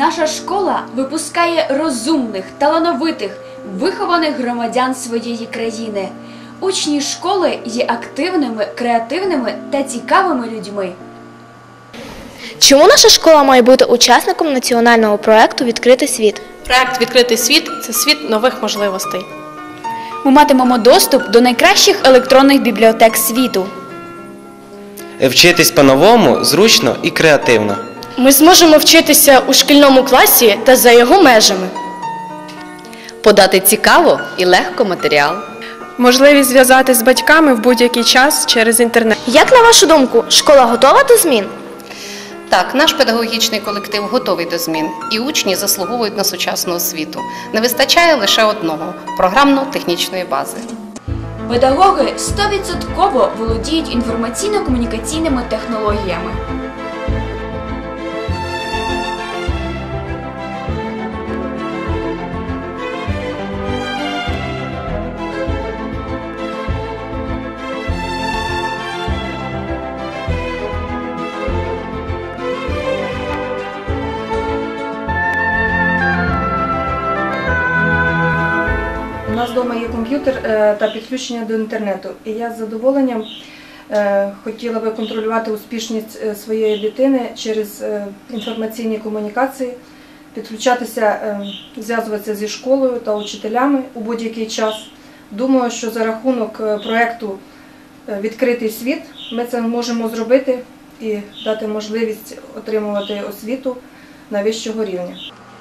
Наша школа випускає розумних, талановитих, вихованих громадян своєї країни. Учні школи є активними, креативними та цікавими людьми. Чому наша школа має бути учасником національного проекту Відкритий світ? Проект Відкритий світ це світ нових можливостей. Ми матимемо доступ до найкращих електронних бібліотек світу. Вчитись по-новому зручно і креативно. Ми зможемо вчитися у шкільному класі та за його межами. Подати цікаво і легко матеріал. Можливість зв'язати з батьками в будь-який час через інтернет. Як на вашу думку, школа готова до змін? Так, наш педагогічний колектив готовий до змін, і учні заслуговують на сучасну освіту. Не вистачає лише одного програмно-технічної бази. Педагоги 100% володіють інформаційно-комунікаційними технологіями. Вдома є комп'ютер е, та підключення до інтернету. І я з задоволенням е, хотіла би контролювати успішність е, своєї дитини через інформаційні комунікації, підключатися, зв'язуватися зі школою та учителями у будь-який час. Думаю, що за рахунок проєкту Відкритий світ ми це можемо зробити і дати можливість отримувати освіту на вищого рівня.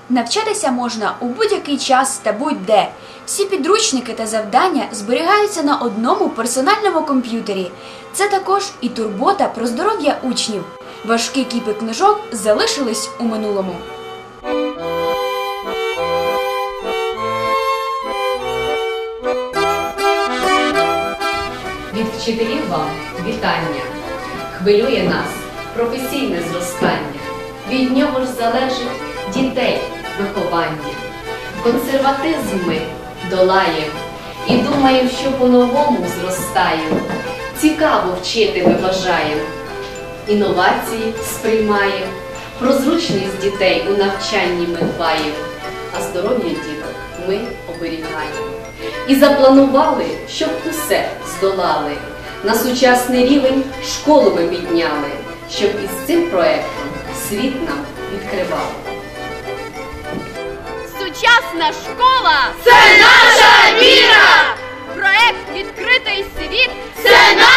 Навчатися можна у будь-який час та будь-де. Всі підручники та завдання зберігаються на одному персональному комп'ютері. Це також і турбота про здоров'я учнів. Важкі кіпи книжок залишились у минулому. Від вчителів вам вітання. Хвилює нас професійне зростання. Від нього ж залежить дітей виховання. Консерватизм ми долаємо і думаємо, що по-новому зростаємо. Цікаво вчити ми бажаємо. Інновації сприймаємо. Про зручність дітей у навчанні ми дбаємо, а здоров'я діток ми оберігаємо. І запланували, щоб усе здолали. На сучасний рівень школу ми підняли, щоб із цим проектом світ нам відкривав. Незалежна школа це наша віра! Проект Відкритий світ це наша!